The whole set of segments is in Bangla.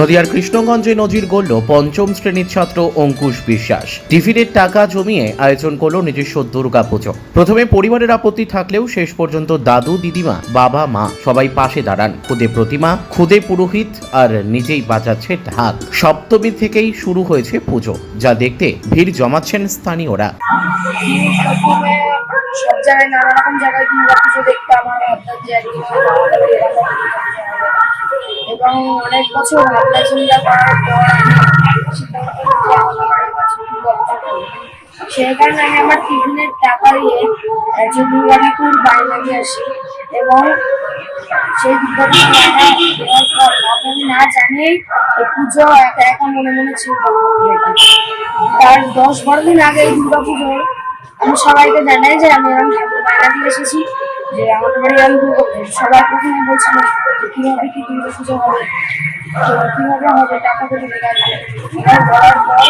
নদিয়ার কৃষ্ণগঞ্জে নজির গড়ল পঞ্চম শ্রেণির ছাত্র অঙ্কুশ বিশ্বাস। টিফিনের টাকা জমিয়ে আয়োজন করল নিজস্ব দুর্গাপুজো। প্রথমে পরিবারের আপত্তি থাকলেও শেষ পর্যন্ত দাদু, দিদিমা, বাবা, মা সবাই পাশে দাঁড়ান। খুদে প্রতিমা, খুদে পুরোহিত আর নিজেই বাজাচ্ছে ঢাক। সপ্তমী থেকেই শুরু হয়েছে পুজো, যা দেখতে ভিড় জমাচ্ছেন স্থানীয়রা। সব জায়গায় নানা রকম জায়গায় দুর্গা পুজো দেখতে আমার যে একদিন হয়তো আমাদের এলাকায় দুর্গা পুজো হবে। এবং অনেক বছর ভাবনা চিন্তা করার পর। সেই কারণে আমি আমার টিফিনের টাকা দিয়ে একজন দুর্গা ঠাকুর বাইরে নিয়ে আসি এবং সেই দুর্গা দেওয়ার পর আমি না জানিয়েই পুজো একা একা মনে মনে ছিল তার দশ বারো দিন আগে দুর্গা পুজোর আমি সবাইকে জানাই যে আমি এরকম ঠাকুর বাইরে এসেছি যে আমাদের বাড়ি পুজো সবাই প্রথমে বলছিল যে কীভাবে কি দুর্গা পুজো হবে, তো কীভাবে হবে টাকা করে লেগে এবার বলার পর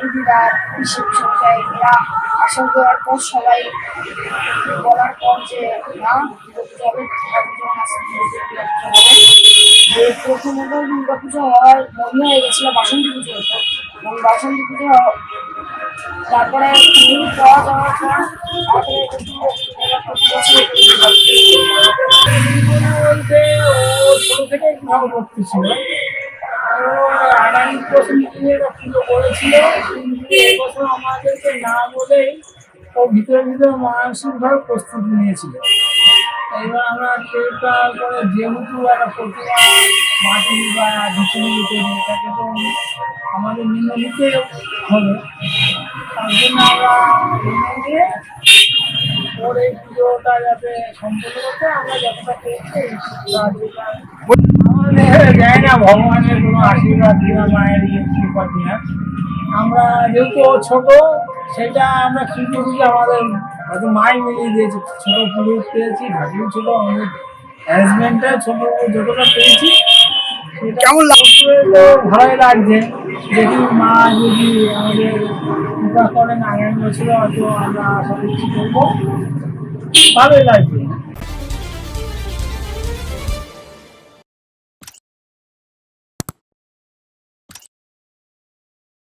দিদিরা পিসি পিসা এরা আসল দেওয়ার পর সবাই বলার পর যে, না দুর্গা পুজো হবে ঠাকুর যখন আসছে দুর্গা পুজো প্রথমত দুর্গা পুজো হওয়ার মনে হয়ে গেছিল বাসন্তী পুজো হতো। এবং বাসন্তী পুজো তারপরে দুর্গা পুজো। বলতে ও ছোট থেকে ভালো আমাদেরকে না বলেই ভিতরে ভিতরে মানসিকভাবে প্রস্তুতি নিয়েছিল এবার আমরা ট্রেনটা করে যেহেতু একটা প্রতিমা মাটি বা তৈরি এটাকে তো আমাদের মেনে নিতে হবে তার জন্য আমরা ওর এই পুজোটা যাতে সম্পূর্ণ করতে আমরা যতটা আমাদের দেয় না ভগবানের কোনো আশীর্বাদ কিনা মায়ের ইয়ে কৃপা কিনা। আমরা যেহেতু ছোট সেটা আমরা কি করি যে আমাদের হয়তো মাই মিলিয়ে দিয়েছে। ছোট পুজো পেয়েছি ঢাকিও ছিল আমাদের অ্যারেঞ্জমেন্টটা ছোট যতটা পেয়েছি কেমন লাগছে তো ভালোই লাগছে। দেখি মা যদি আমাদের করেন আগামী বছর হয়তো আমরা আশা কিছু করব। ভালোই লাগছে